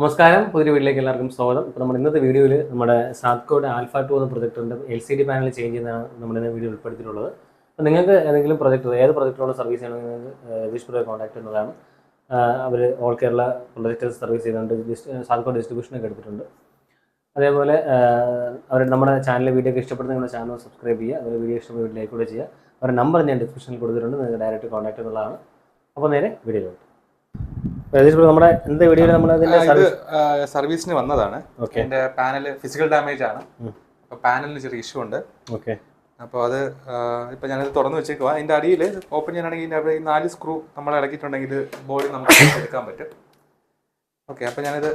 നമസ്കാരം. പുതിയ വീട്ടിലേക്ക് എല്ലാവർക്കും സ്വാഗതം. ഇപ്പോൾ നമ്മുടെ ഇന്നത്തെ വീഡിയോയിൽ നമ്മുടെ സാത്കോയുടെ ആൽഫ ടു എന്ന പ്രൊജക്ടറിന്റെ L C D panel change ചെയ്യുന്നതാണ് നമ്മുടെ വീഡിയോ ഉൾപ്പെടുത്തിയിട്ടുള്ളത്. അപ്പോൾ നിങ്ങൾക്ക് ഏതെങ്കിലും പ്രൊജക്ടർ ഏത് പ്രൊജക്ടറുള്ള സർവീസ് ചെയ്യണമെങ്കിൽ നിങ്ങൾക്ക് രജിസ്റ്റർ കോൺടാക്ട് ചെയ്യുന്നതാണ്. അവർ ഓൾ കേരള പ്രൊജക്ടർ സർവീസ് ചെയ്തുകൊണ്ട് സാത്കോ ഡിസ്ട്രിബ്യൂഷനൊക്കെ എടുത്തിട്ടുണ്ട്. അതേപോലെ അവർ നമ്മുടെ ചാനൽ വീഡിയോ ഇഷ്ടപ്പെടുന്ന നിങ്ങളുടെ ചാനൽ സബ്സ്ക്രൈബ് ചെയ്യുക. അതുപോലെ വീഡിയോ ഇഷ്ടപ്പെടുന്ന വീട്ടിലേക്ക് കൂടെ ചെയ്യുക. അവരുടെ നമ്പർ ഞാൻ ഡിസ്ക്രിപ്ഷനിൽ കൊടുത്തിട്ടുണ്ട്. നിങ്ങൾക്ക് ഡയറക്റ്റ് കോൺടാക്ട് ചെയ്യുന്നതാണ് അപ്പോൾ നേരെ പ്രോ നമ്മുടെ ഇന്നത്തെ വീഡിയോയിൽ നമ്മൾ അതിന്റെ സർവീസിന് വന്നതാണ്. എന്റെ പാനൽ ഫിസിക്കൽ ഡാമേജ് ആണ്. അപ്പൊ പാനലിന് ചെറിയ ഇഷ്യൂ ഉണ്ട്. ഓക്കെ അപ്പോൾ അത് ഇപ്പൊ ഞാനത് തുറന്നു വെച്ചേക്കുക അതിന്റെ അടിയിൽ ഓപ്പൺ ചെയ്യാനാണെങ്കിൽ ഇതിന്റെ അവിടെ ഈ നാല് സ്ക്രൂ നമ്മൾ ഇളക്കിയിട്ടുണ്ടെങ്കിൽ ബോഡി നമുക്ക് എടുക്കാൻ പറ്റും. ഓക്കെ അപ്പൊ ഞാനിത്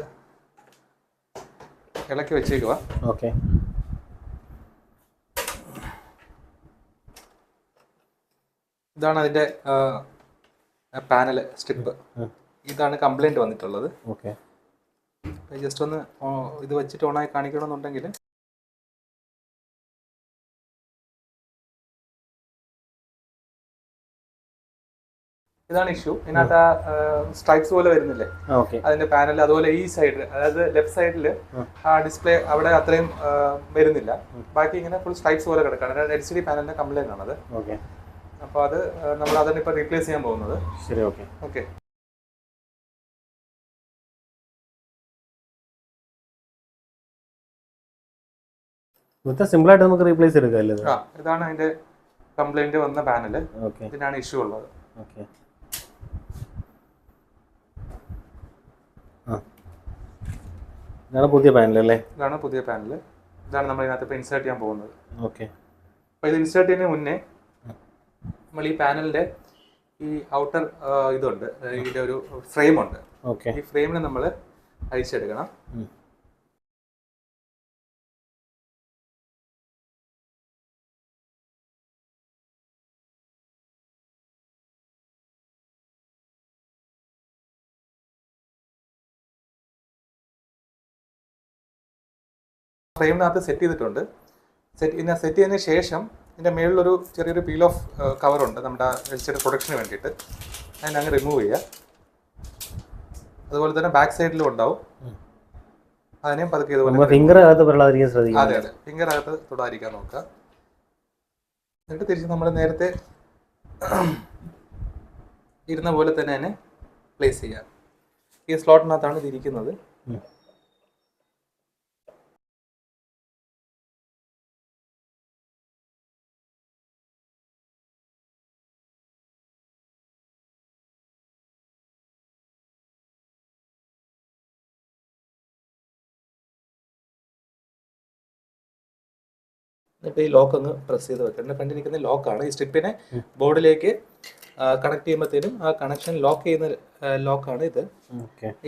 ഇളക്കി വെച്ചേക്കുക ഓക്കെ ഇതാണ് അതിന്റെ പാനൽ സ്ട്രിപ്പ് ഉം. ഇതാണ് കംപ്ലൈന്റ് വന്നിട്ടുള്ളത്. ഓക്കെ. ജസ്റ്റ് ഒന്ന് ഇത് വെച്ചിട്ട് ഓണായി കാണിക്കണമെന്നുണ്ടെങ്കിൽ ഇതാണ് ഇഷ്യൂ ഇതിനകത്ത് സ്ട്രൈപ്സ് പോലെ വരുന്നില്ലേ? അതിന്റെ പാനൽ അതുപോലെ ഈ സൈഡിൽ അതായത് ലെഫ്റ്റ് സൈഡിൽ ആ. ഡിസ്പ്ലേ അവിടെ അത്രയും വരുന്നില്ല. ബാക്കി ഇങ്ങനെ ഫുൾ സ്ട്രൈപ്സ് പോലെ കിടക്കാണ്. എൽ സി ഡി പാനലിന്റെ കംപ്ലൈന്റ് ആണത്. അപ്പൊ അപ്പോൾ അത് നമ്മൾ അതാണ് ഇപ്പൊ റീപ്ലേസ് ചെയ്യാൻ പോകുന്നത്. ശരി ഓക്കെ. ഓക്കെ. ഇവിടുത്തെ സിമ്പിളായിട്ട് നമുക്ക് റീപ്ലേസ് എടുക്കാം അല്ലേ ആ ഇതാണ് അതിന്റെ കംപ്ലൈന്റ് വന്ന പാനൽ ഇതിനാണ് ഇഷ്യൂ ഉള്ളത്. ഓക്കെ ആ. ഇതാണ് പുതിയ പാനൽ അല്ലേ? ഇതാണ് പുതിയ പാനൽ ഇതാണ് നമ്മൾ ഇതിനകത്ത് ഇപ്പോൾ ഇൻസേർട്ട് ചെയ്യാൻ പോകുന്നത്. ഓക്കെ അപ്പോൾ ഇത് ഇൻസേർട്ട് ചെയ്യുന്ന മുന്നേ നമ്മൾ ഈ പാനലിന്റെ ഈ ഔട്ടർ ഇതുണ്ട്. ഇതിന്റെ ഒരു ഫ്രെയിം ഉണ്ട്. ഓക്കെ ഈ ഫ്രെയിമിനെ നമ്മൾ അഴിച്ചെടുക്കണം. ഫ്രെയിമിനകത്ത് സെറ്റ് ചെയ്തിട്ടുണ്ട്. സെറ്റ് ഇതിനെ സെറ്റ് ചെയ്തതിന് ശേഷം ഇതിന്റെ മേളിലൊരു ചെറിയൊരു പീൽ ഓഫ് കവറുണ്ട് നമ്മുടെ വെളിച്ചെയുടെ പ്രൊഡക്ഷന് വേണ്ടിയിട്ട്. അതിനെ അങ്ങ് റിമൂവ് ചെയ്യുക. അതുപോലെ തന്നെ ബാക്ക് സൈഡിലും ഉണ്ടാവും. അതിനെയും പതുക്കെ ഇതുപോലെ ഫിംഗർ അകത്ത് തൊടാതിരിക്കാൻ ശ്രദ്ധിക്കുക അതെ അതെ. ഫിംഗർ അകത്ത് തൊടാതിരിക്കാൻ നോക്കുക. എന്നിട്ട് തിരിച്ച് നമ്മൾ നേരത്തെ ഇരുന്ന പോലെ തന്നെ അതിനെ പ്ലേസ് ചെയ്യുക. ഈ സ്ലോട്ടിനകത്താണ് ഇത് ഇരിക്കുന്നത്. എന്നിട്ട് ഈ ലോക്ക് അങ്ങ് പ്രസ് ചെയ്ത് വെക്കുക. എന്റെ ഫ്രണ്ടിരിക്കുന്ന ലോക്കാണ് ഈ സ്ട്രിപ്പിനെ ബോർഡിലേക്ക് കണക്ട് ചെയ്യുമ്പോഴത്തേനും ആ കണക്ഷൻ ലോക്ക് ചെയ്യുന്ന ലോക്കാണ് ഇത്.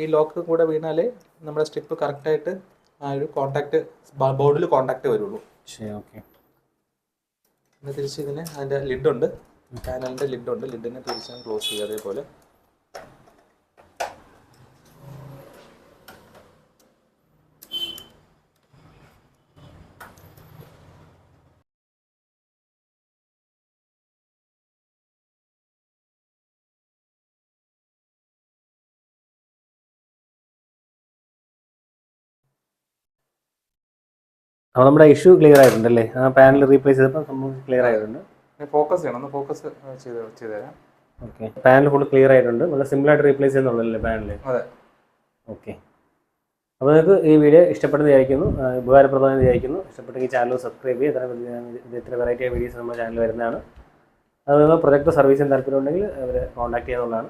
ഈ ലോക്ക് കൂടെ വീണാലേ നമ്മുടെ സ്ട്രിപ്പ് കറക്റ്റായിട്ട് ആ ഒരു കോണ്ടാക്ട് ബോർഡിൽ കോണ്ടാക്ട് വരുള്ളൂ. പിന്നെ തിരിച്ച് ഇതിന് അതിന്റെ ലിഡുണ്ട് പാനലിന്റെ ലിഡുണ്ട് ലിഡിനെ തിരിച്ച് ക്ലോസ് ചെയ്യുക അതേപോലെ. അപ്പോൾ നമ്മുടെ ഇഷ്യൂ ക്ലിയർ ആയിട്ടുണ്ട് അല്ലേ ആ പാനൽ റീപ്ലേസ് ചെയ്തപ്പോൾ സംഭവം ക്ലിയർ ആയിട്ടുണ്ട്. ഫോക്കസ് ചെയ്യണം. ഒന്ന് ഫോക്കസ് ചെയ്ത് ചെയ്ത് തരാം. ഓക്കെ പാനൽ ഫുൾ ക്ലിയർ ആയിട്ടുണ്ട്. വളരെ സിമ്പിളായിട്ട് റീപ്ലേസ് ചെയ്യുന്നുള്ളല്ലേ പാനൽ അതെ. ഓക്കെ അപ്പോൾ നിങ്ങൾക്ക് ഈ വീഡിയോ ഇഷ്ടപ്പെടുന്ന വിചാരിക്കുന്നു. ഉപകാരപ്രദമെന്ന് വിചാരിക്കുന്നു. ഇഷ്ടപ്പെട്ടെങ്കിൽ ചാനൽ സബ്സ്ക്രൈബ് ചെയ്യുക. ഇത്ര വെറൈറ്റി വീഡിയോസ് നമ്മുടെ ചാനൽ വരുന്നതാണ്. അത് നിങ്ങൾ പ്രൊജക്ട് സർവീസിന് താല്പര്യമുണ്ടെങ്കിൽ അവരെ കോൺടാക്ട് ചെയ്യാവുന്നതാണ്